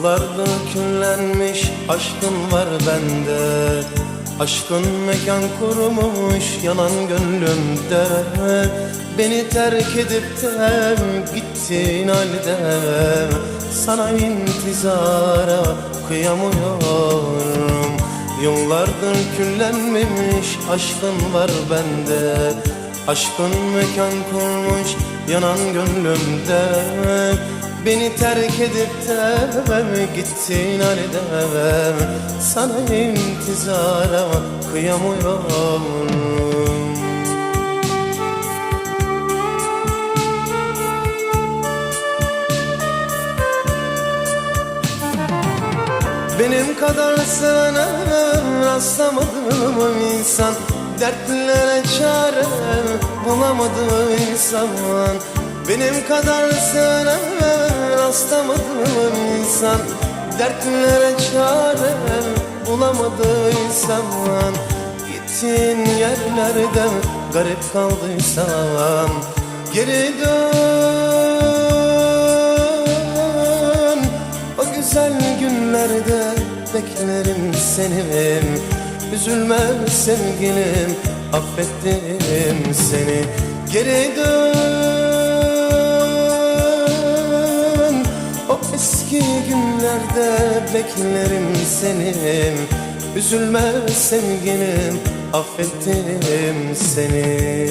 Yıllardır küllenmiş aşkın var bende. Aşkın mekan kurmuş yanan gönlümde. Beni terk edip de gittin halde Sana intizara kıyamıyorum. Yıllardır küllenmemiş aşkın var bende. Aşkın mekan kurmuş yanan gönlümde Beni terk edip de gittin halde Sana intizara kıyamıyorum. Benim kadar sevene rastlamadım insan Dertlere çare bulamadım insan Benim kadar sevene rastlamadım insan. Dertlere çare bulamadım insan. Gittiğin yerlerde garip kaldıysam Geri dön. O güzel günlerde beklerim seni Üzülme sevgilim affettim seni. Geri dön eski günlerde beklerim seni. Üzülme sevgilim affettim seni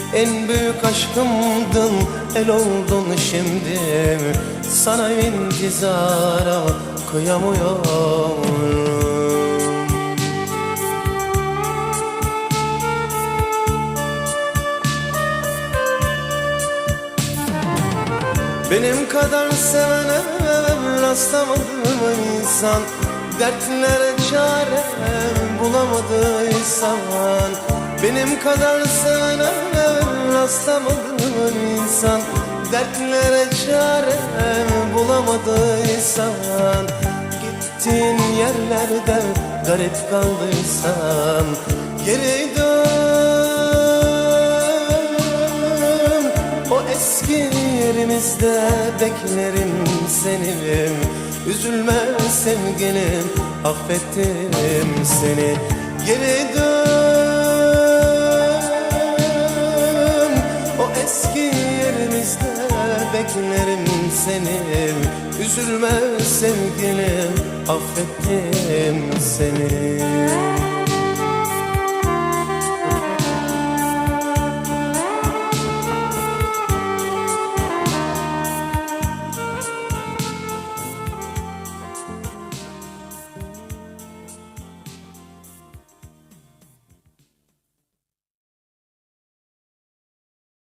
en büyük aşkımdın el oldun şimdi. Sana intizara kıyamıyorum. Benim kadar sevene rastlamadım insan. Dertlere çare bulamadıysan Benim kadar sevene rastlamadım insan. Dertlere çare bulamadıysan Gittiğin yerlerde garip kaldıysan Geri dön. O eski yerimizde beklerim seni. Üzülme sevgilim affettim seni. Geri dön beklerim seni. Üzülme sevgilim affettim seni